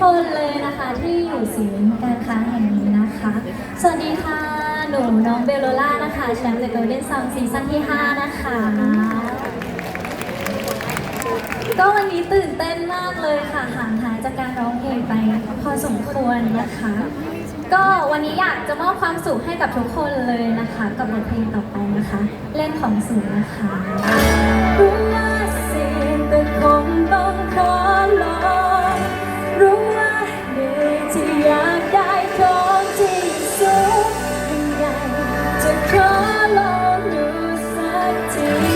คนเลยนะคะที่อยู่ศูนย์การค้าแห่งนี้นะคะ สวัสดีค่ะ หนูน้องเบลโลล่านะคะแชมป์ The Golden Song ซีซั่นที่ 5 นะคะ ก็วันนี้ตื่นเต้นมากเลยค่ะห่างหายจากการร้องเพลงไปพอสมควรนะคะ ก็วันนี้อยากจะมอบความสุขให้กับทุกคนเลยนะคะ กับบทเพลงต่อไปนะคะ เล่นของสูงนะคะ till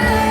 Hallelujah.